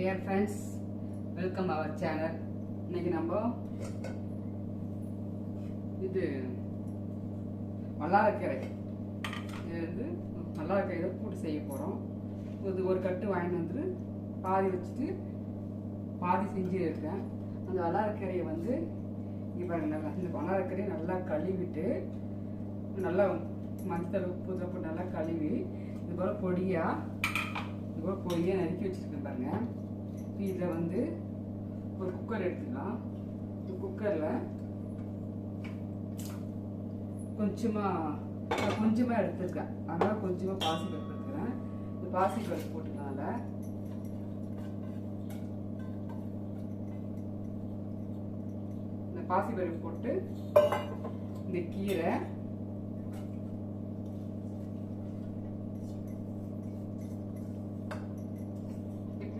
Dear friends welcome our channel இன்னைக்கு நம்ம இது வல்லாரக்கீரை இது வந்து வல்லாரக்கீரை கூட்டு செய்ய போகிறோம் இது ஒரு கட்டு வாங்கிட்டு வந்து பாதி வச்சுட்டு பாதி செஞ்சு இருக்கேன் அந்த வல்லாரக்கீரையை வந்து இப்போ நல்லா இந்த வல்லாரக்கீரையை நல்லா கழுவிட்டு நல்லா மஞ்சள் உப்பு இதெல்லாம் போட்டு நல்லா கழுவி இது போல் பொடியாக இது போல் பொடியாக நறுக்கி வச்சுருக்கேன் பாருங்கள் இதில் வந்து ஒரு குக்கர் எடுத்துக்கலாம். இந்த குக்கரில் கொஞ்சமாக கொஞ்சமாக எடுத்துருக்கேன். அதனால் கொஞ்சமாக பாசி பருப்பு எடுத்துக்கிறேன். இந்த பாசி பருப்பு போட்டுக்கலாம் இந்த பாசி பருப்பு போட்டு இந்த கீரை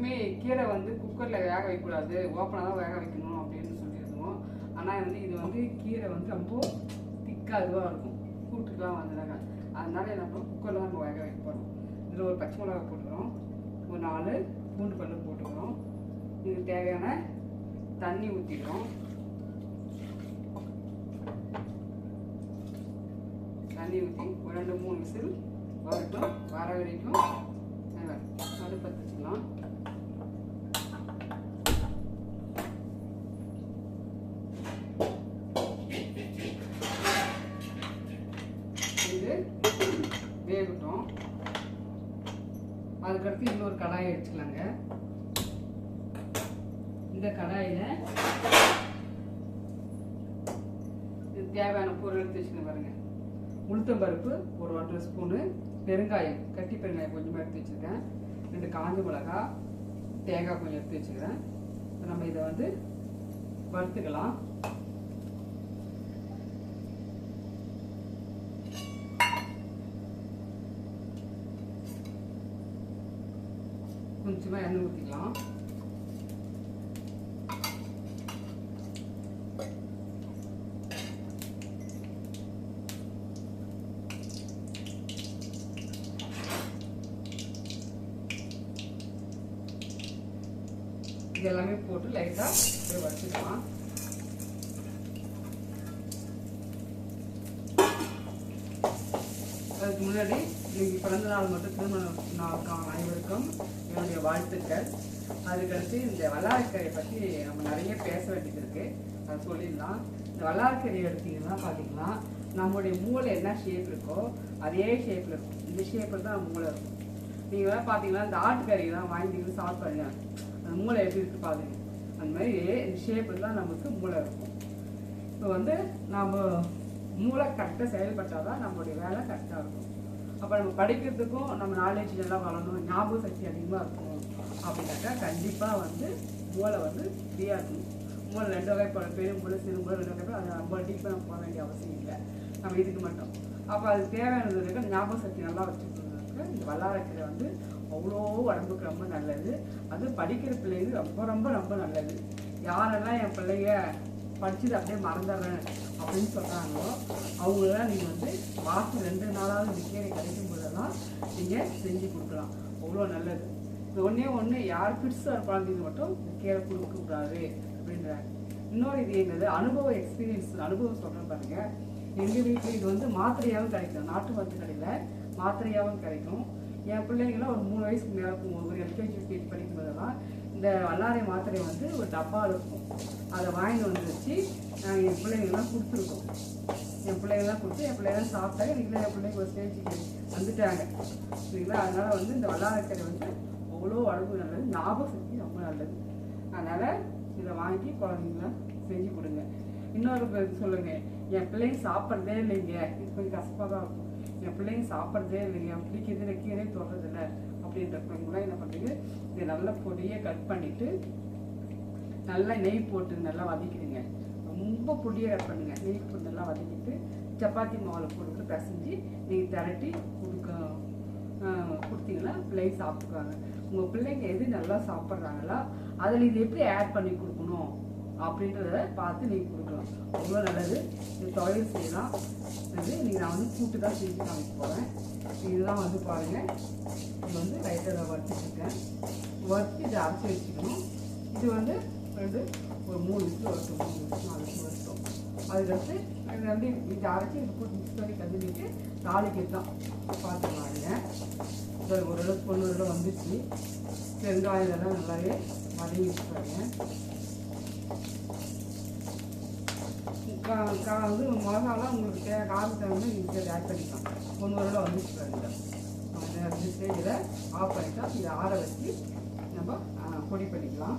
எப்பவுமே கீரை வந்து குக்கரில் வேக வைக்கக்கூடாது ஓப்பனாக தான் வேக வைக்கணும் அப்படின்னு சொல்லியிருந்தோம். ஆனால் வந்து இது வந்து கீரை வந்து ரொம்ப திக்காக இதுவாக இருக்கும். கூட்டுக்கெலாம் வந்துடாங்க அதனால என்ன பண்ணுவோம் குக்கரில் நம்ம வேக வைக்க போகிறோம் இதில் ஒரு பச்சை மிளகா போட்டுக்கிறோம். ஒரு நாலு பூண்டு பல்லு போட்டுக்கிறோம். இதுக்கு தேவையான தண்ணி ஊற்றிக்கிறோம் தண்ணி ஊற்றி ஒரு ரெண்டு மூணு விசில் வரட்டும் வர வரைக்கும் அடுப்பு வச்சுக்கலாம் இது வேகட்டும் அதுக்கடுத்து இன்னொரு கடாயை வச்சுக்கலாங்க. இந்த கடாயில் இது தேவையான பொருள் எடுத்து வச்சுக்கணும் பாருங்க. உளுத்தம் பருப்பு ஒரு ஒன்றரை ஸ்பூனு பெருங்காயம் கட்டி பெருங்காயம் கொஞ்சமாக எடுத்து வச்சுருக்கேன். ரெண்டு காஞ்ச மிளகா தேங்காய் கொஞ்சம் எடுத்து வச்சுக்கிறேன் நம்ம இதை வந்து வறுத்துக்கலாம். கொஞ்சமாக எண்ணெய் ஊற்றிக்கலாம் இது எல்லாமே போட்டு லைட்டாக வச்சுக்கலாம். அதுக்கு முன்னாடி இன்னைக்கு பிறந்த நாள் மட்டும் திருமண நாளுக்கும் அனைவருக்கும் என்னுடைய வாழ்த்துக்கள். அதுக்கடுத்து இந்த வல்லாரக்கீரையை பற்றி நம்ம நிறைய பேச வேண்டியது இருக்கு. அதை சொல்லிடலாம். இந்த வல்லாரக்கீரை எடுத்தீங்கன்னா பார்த்தீங்கன்னா நம்மளுடைய மூளை என்ன ஷேப் இருக்கோ அதே ஷேப்பில் இருக்கும். இந்த ஷேப்பில் தான் மூளை இருக்கும். நீங்கள் வேணால் பார்த்தீங்கன்னா இந்த ஆட்டுக்கறியெல்லாம் வாங்கிட்டு சாப்பிட்டு அந்த மூளை எப்படி இருக்கு பாருங்க. அந்த மாதிரி இந்த ஷேப்பில் தான் நமக்கு மூளை இருக்கும். இப்போ வந்து நம்ம மூளை கரெக்டாக செயல்பட்டால் தான் நம்மளுடைய வேலை கரெக்டாக இருக்கும். அப்போ நம்ம படிக்கிறதுக்கும் நம்ம நாலேஜ் நல்லா வளரணும். ஞாபக சக்தி அதிகமாக இருக்கும் அப்படின்னாக்கா கண்டிப்பாக வந்து மூளை வந்து ஃப்ரீயாக இருக்கணும் மூளை ரெண்டு வகைப்படும் பெரும் மூளை சிறு மூளை ரெண்டு வகை அதை ரொம்ப டீப்பாக நம்ம போக வேண்டிய அவசியம் இல்லை. நம்ம இதுக்கு மட்டும். அப்போ அது தேவையானதுக்கு ஞாபக சக்தி நல்லா வச்சுக்கிறதுக்கு இந்த வல்லாரக்கீரை வந்து அவ்வளோ உடம்புக்கு ரொம்ப நல்லது. அது படிக்கிற பிள்ளைங்க ரொம்ப ரொம்ப ரொம்ப நல்லது. யாரெல்லாம் என் பிள்ளைய படிச்சது அப்படியே மறந்துடுறேன் அப்படின்னு சொல்கிறாங்களோ அவங்களெல்லாம் நீங்கள் வந்து வாரத்தில் ரெண்டு நாளாவது இந்த கிடைக்கும் போதெல்லாம் நீங்கள் செஞ்சு கொடுக்கலாம். அவ்வளோ நல்லது. இந்த ஒன்றே ஒன்று யார் பிடிச்சார் குழந்தைங்க மட்டும் இந்த கீரை கொடுக்கக்கூடாது அப்படின்றாங்க. இன்னொரு இது என்னது? அனுபவ எக்ஸ்பீரியன்ஸ் அனுபவம் சொல்கிறேன் பாருங்கள் எங்கள் வீட்டில் இது வந்து மாத்திரையாகவும் கிடைக்கும். நாட்டு மருந்து கடையில் மாத்திரையாகவும் கிடைக்கும். என் பிள்ளைங்களாம் ஒரு மூணு வயசுக்கு மேலே ஒரு எல்கேஜி படிக்கும் போதெல்லாம் இந்த வல்லாரை மாத்திரை வந்து ஒரு டப்பாவில் இருக்கும். அதை வாங்கிட்டு வந்து வச்சு நாங்கள் என் பிள்ளைங்களாம் கொடுத்துருக்கோம். என் பிள்ளைங்கெல்லாம் கொடுத்து என் பிள்ளைங்களாம் சாப்பிட்டாங்க. இன்றைக்கி என் பிள்ளைங்க ஒரு ஸ்டேஜுக்கு வந்துட்டாங்க சரிங்களா? அதனால் வந்து இந்த வல்லாரக்கரை வந்து அவ்வளோ அழகு நல்லது. ஞாபக சக்தி ரொம்ப நல்லது. அதனால் இதை வாங்கி குழந்தைங்களாம் செஞ்சு கொடுங்க. இன்னொரு சொல்லுங்கள் என் பிள்ளைங்க சாப்பிட்றதே இல்லைங்க. இது கொஞ்சம் கஷ்டமாக தான் இருக்கும். என் பிள்ளைங்க சாப்பிட்றதே இல்லைங்க. என் பிள்ளைக்கு எதில் கீரை அப்படின்ற அப்படின்றவங்களாம் என்ன பண்ணுறீங்க இதை நல்லா பொடியை கட் பண்ணிவிட்டு நல்லா நெய் போட்டு நல்லா வதக்கிடுங்க. ரொம்ப பொடியாக பண்ணுங்க. நெய் போட்டு நல்லா வதக்கிட்டு சப்பாத்தி மாவில் போட்டு பிசைஞ்சு நீங்கள் திரட்டி கொடுக்க கொடுத்தீங்கன்னா பிள்ளைங்க சாப்பிடுவாங்க உங்கள் பிள்ளைங்க எது நல்லா சாப்பிட்றாங்களோ அதில் இது எப்படி ஆட் பண்ணி கொடுக்கணும் அப்படின்றத பார்த்து நீங்கள் கொடுக்கலாம். அவ்வளோ நல்லது. இது தொழில் செய்யலாம். இது நீங்கள் நான் வந்து கூட்டு தான் செஞ்சு காமிக்க போகிறேன் இதுதான் வந்து பாருங்கள் இது வந்து லைட்டாக வறுத்துட்ருக்கேன் வறுத்து இதை அரைச்சி வச்சுக்கணும். இது வந்து ரெண்டு ஒரு மூணு விசில் வரட்டும் மூணு விசில் நாலு விசில் வரட்டும் அதுக்கடுத்து அது ரெண்டு இது அரைச்சி இது போட்டு மிக்ஸ் பண்ணி கழுவிட்டு தாளிக்கிறது தான் பார்த்துக்கலாங்க இது ஓரளவுக்கு பொண்ணு ஓரளவு வந்துச்சு. வெங்காயம் இதெல்லாம் நல்லாவே வதங்கி வச்சுக்காங்க கா- கா- வந்து மிளகாலாம் உங்களுக்கு தே காரத்தை வந்து நீங்கள் ஆட் பண்ணிக்கலாம். ஒன்று வரலாம் வந்துச்சு பாருங்க. அந்த ஸ்டேஜில் ஆஃப் பண்ணிட்டா இதை ஆற வச்சு நம்ம பொடி பண்ணிக்கலாம்.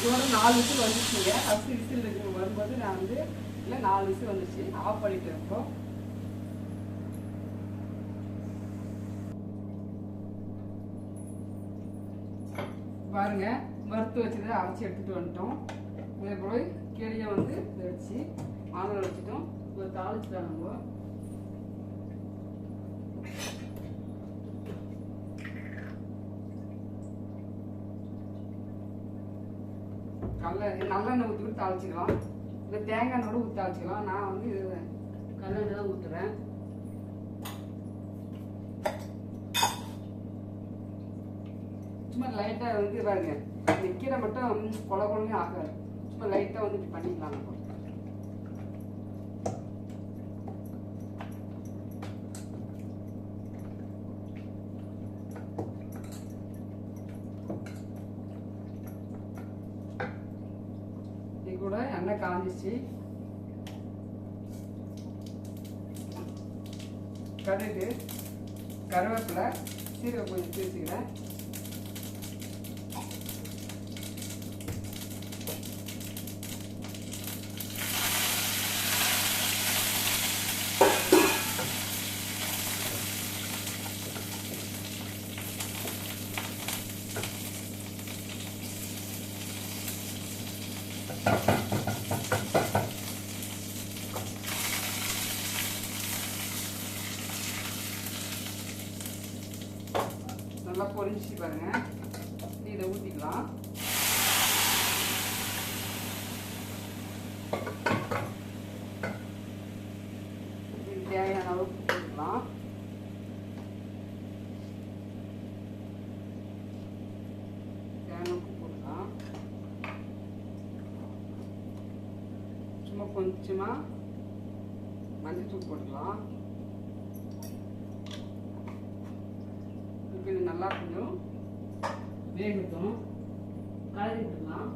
இதோட நாலு விசில் வந்துச்சுங்க. ஃபஸ்ட்டு விசில் இருக்கு வரும்போது நான் வந்து இல்லை நாலு விசில் வந்துச்சு. ஆஃப் பண்ணிட்டு இருக்கோம் பாருங்க. வறுத்து வச்சுட்டு அரைச்சி எடுத்துகிட்டு வந்துட்டோம். இதை போய் கீழே வந்து வச்சு ஆனல் வச்சுட்டோம். இப்போ தாளிச்சுட்டோம் நம்ம நல்லெண்ணெய் ஊற்றி கூட தாளிச்சிக்கலாம். இல்லை தேங்காய் எண்ணெய் கூட ஊற்றி தாளிச்சிக்கலாம். நான் வந்து கல்லெண்ணெய் தான் ஊற்றுறேன் சும்மா லைட்டாக வந்து பாருங்க. நிற்கிற கீரை மட்டும் கொலை கொலனே ஆகாது. சும்மா லைட்டாக வந்து இப்படி பண்ணிக்கலாம் கூட எண்ணெய் காஞ்சிச்சு. கடுகு கருவேப்பிலை சீரகம் கொஞ்சம் பேசிக்கிறேன். நல்லா பொரிஞ்சிச்சு பாருங்க. இதை ஊற்றிக்கலாம் இதுக்கு தேவையான அளவுக்கு போட்டுக்கலாம் தேவையான உப்பு போட்டுக்கலாம் சும்மா மஞ்சள் போட்டுக்கலாம். இப்போ இது நல்லா கொஞ்சம் வேகட்டும். கலரி விட்டுக்கலாம்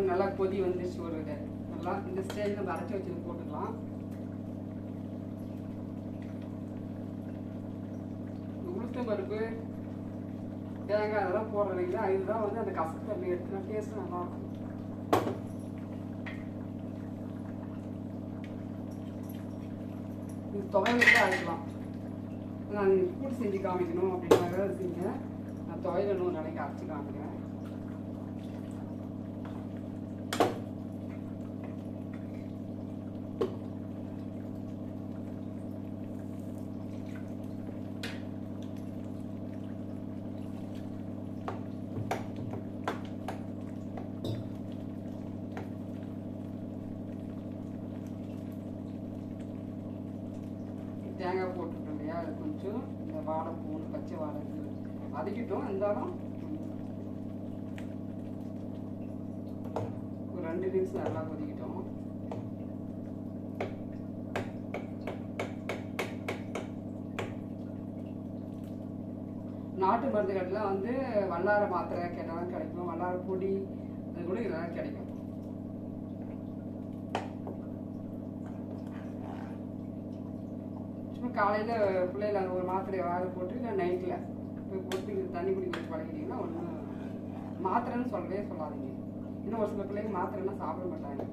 ஒரு நல்லா கொதி வந்துருச்சு ஒரு நல்லா இந்த ஸ்டேஜ் நம்ம அரைச்சி வச்சது போட்டுக்கலாம். உளுத்து பருப்பு தேங்காய் அதெல்லாம் போடுற இல்லைங்களா இதுதான் வந்து அந்த கசப்பு தண்ணி எடுத்துனா டேஸ்ட் நல்லா இருக்கும் இது துவையில அரைக்கலாம். நான் கூட்டு செஞ்சு காமிக்கணும் அப்படின்னாக்க செஞ்சேன். நான் துவையில நூறு நாளைக்கு அரைச்சி காமிக்கிறேன். தேங்காய் போட்டுட்டோம் இல்லையா அது கொஞ்சம் இந்த வாழைப்பூ பச்சை வாழை வதக்கிட்டோம். இருந்தாலும் ஒரு ரெண்டு நிமிஷம் நல்லா கொதிக்கிட்டோம். நாட்டு மருந்து கடையில் வந்து வல்லார மாத்திரை கேட்டாலும் கிடைக்கும். வல்லார பொடி அது கூட இதெல்லாம் கிடைக்கும் சும்மா காலையில் பிள்ளைல அந்த ஒரு மாத்திரையை வாங்க போட்டு இல்லை நைட்டில் போய் போட்டு தண்ணி குடிக்க பழகிட்டீங்கன்னா ஒன்றும் மாத்திரைன்னு சொல்லவே சொல்லாதீங்க. இன்னும் ஒரு சில பிள்ளைங்க மாத்திரைன்னா சாப்பிட மாட்டாங்க.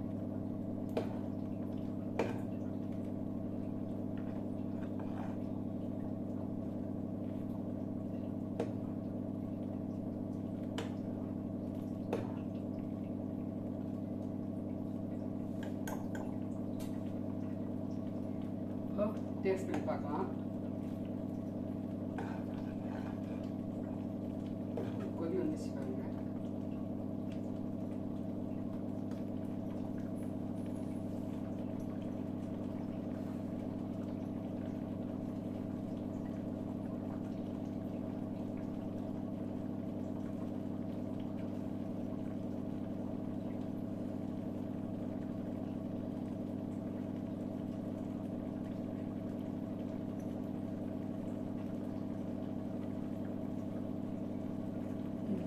டேஸ்ட் பண்ணி பார்க்கலாம் கொதி வந்துச்சு பாருங்க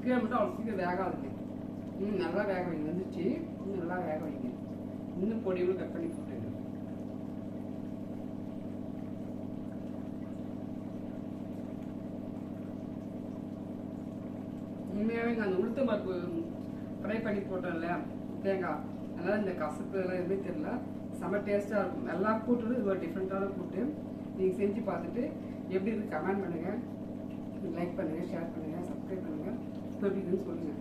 கீழே மட்டும் அவ்வளோ சீக்கிரம் வேகாதுங்க. ம் நல்லா வேக வைங்க. வந்துச்சு இன்னும் நல்லா வேக வைங்க. இன்னும் பொடியோடு கட் பண்ணி போட்டு உண்மையாகவே அந்த உளுத்த பருப்பு ஃப்ரை பண்ணி போட்டோம்ல தேங்காய். அதனால் இந்த கசப்பு எல்லாம் எதுவுமே தெரியல. செம்ம டேஸ்ட்டாக இருக்கும். எல்லா கூட்டுடும் இது ஒரு டிஃப்ரெண்ட்டான கூட்டு. நீங்கள் செஞ்சு பார்த்துட்டு எப்படி இருக்கு கமெண்ட் பண்ணுங்கள் லைக் பண்ணுங்கள் ஷேர் பண்ணுங்கள் சப்ஸ்கிரைப் பண்ணுங்கள் எப்படி இருக்குன்னு சொல்லுங்கள்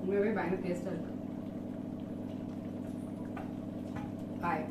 உண்மையாகவே பயங்கர டேஸ்ட்டாக இருக்கு பாய்